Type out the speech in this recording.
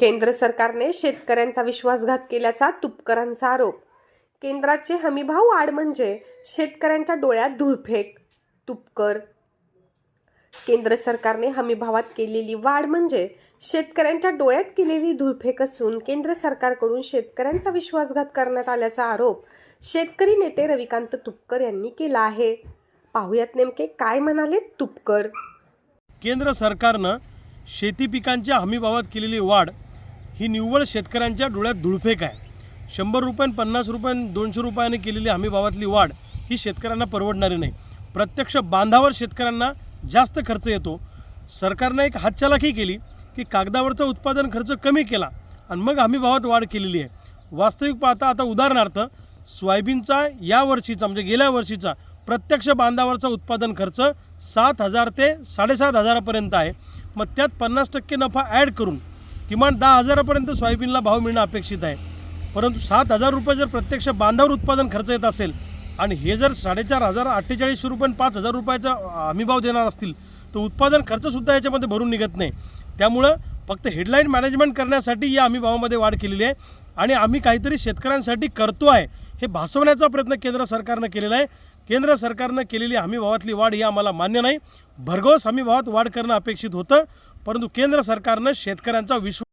केंद्र सरकारने शेतकऱ्यांचा विश्वासघात केल्याचा तुपकरांचा आरोप. केंद्राचे हमीभाव वाढ म्हणजे शेतकऱ्यांच्या डोळ्यात धुळफेक तुपकर. केंद्र सरकारने हमीभावात केलेली वाढ म्हणजे शेतकऱ्यांच्या डोळ्यात केलेली धुळफेक असून केंद्र सरकारकडून शेतकऱ्यांचा विश्वासघात करण्यात आल्याचा आरोप शेतकरी नेते रविकांत तुपकर यांनी केला आहे. पाहुयात नेमके काय म्हणाले तुपकर? केंद्र सरकारनं शेती पिकांच्या हमीभावात केलेली वाढ ही निव्वळ शेतकऱ्यांच्या डोळ्यात धुळफेक आहे. शंभर रुपये पन्नास रुपये दोनशे रुपयाने केलेली हमीभावातली वाढ ही शेतकऱ्यांना परवडणारी नाही. प्रत्यक्ष बांधावर शेतकऱ्यांना जास्त खर्च येतो. सरकारनं एक हातचालाखी केली की कागदावरचा उत्पादन खर्च कमी केला आणि मग हमीभावात वाढ केलेली आहे. वास्तविक पाहता आता उदाहरणार्थ सोयाबीनचा या वर्षीचा म्हणजे गेल्या वर्षीचा प्रत्यक्ष बांधावरचा उत्पादन खर्च सात हजार ते साडेसात हजारापर्यंत आहे. मग त्यात पन्नास टक्के नफा ॲड करून किमान दहा हजारापर्यंत सोयाबीनला भाव मिळणं अपेक्षित आहे. परंतु सात हजार रुपये जर प्रत्यक्ष बांधावर उत्पादन खर्च येत असेल आणि हे जर साडेचार हजार अठ्ठेचाळीसशे रुपये आणि पाच हजार रुपयाचा हमीभाव देणार असतील तर उत्पादन खर्चसुद्धा याच्यामध्ये भरून निघत नाही. त्यामुळं फक्त हेडलाईन मॅनेजमेंट करण्यासाठी या हमीभावामध्ये वाढ केलेली आहे आणि आम्ही काहीतरी शेतकऱ्यांसाठी करतो आहे हे भासवण्याचा प्रयत्न केंद्र सरकारनं केलेला आहे. केंद्र सरकारनं केलेली हमीभावातली वाढ ही आम्हाला मान्य नाही. भरघोस हमीभावात वाढ करणं अपेक्षित होतं. परंतु केंद्र सरकारनं शेतकऱ्यांचा विश्वास